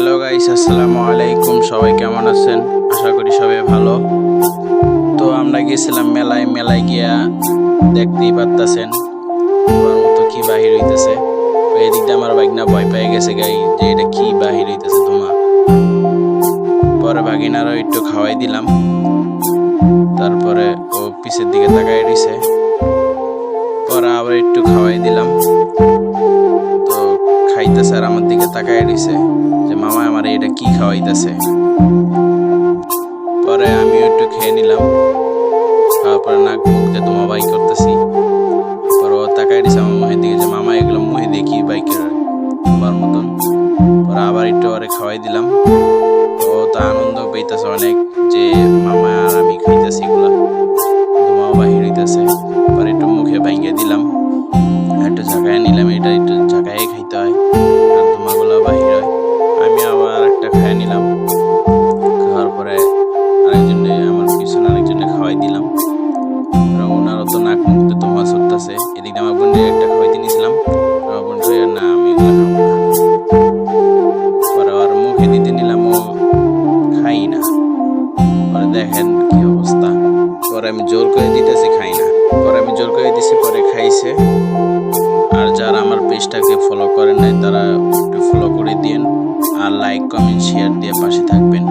Hello guys আসসালামু আলাইকুম সবাই কেমন আছেন? আশা করি সবাই ভালো। তো আমরা গেছিলাম মেলায় মেলায় গিয়া দেখতেই পারতাছেন আমার মতো কি বাহির হইতেছে। তো এদিক দিয়ে আমার বাইক না ভয় পেয়ে গেছে, গাই, যে এটা কি বাহির হইতেছে তোমার। পরে ভাগিনারও একটু খাওয়াই দিলাম। তারপরে ও পিছের দিকে তাকাই রইছে। পরে আবার একটু খাওয়াই দিলাম। তো খাইতেছে আর আমার দিকে তাকাই রইছে। যে মামা আমার এটা কি খাওয়াইতেছে। পরে আমিও একটু খেয়ে নিলাম। খাওয়ার পরে নাক মুখ তোমা বাই করতেছি। পরে ও তাকাই দিছে আমার মুখের দিকে যে, মামা, এগুলো মুখে দিয়ে কি বাইকের তোমার মতন। পরে আবার একটু ওরে খাওয়াই দিলাম। ও তো আনন্দ পেইতেছে অনেক যে, মামা আর আমি খাইতেছি এগুলা। তোমাও বাহির হইতেছে। পরে একটু মুখে ভাঙ্গে দিলাম। একটু ঝাঁকায় নিলাম, এটা তো নাক মুখতে তোমার সরতেছে এদিকে আমার বোনকে একটা খাওয়াইতে নিয়েছিলাম। আমার বোন না আমি পরে আবার মুখে দিতে নিলাম, ও খাই না। পরে দেখেন কি অবস্থা। পরে আমি জোর করে দিতেছি খাই না। পরে আমি জোর করে দিছি, পরে খাইছে। আর যারা আমার পেজটাকে ফলো করেন নাই, তারা একটু ফলো করে দিন আর লাইক কমেন্ট শেয়ার দিয়ে পাশে থাকবেন।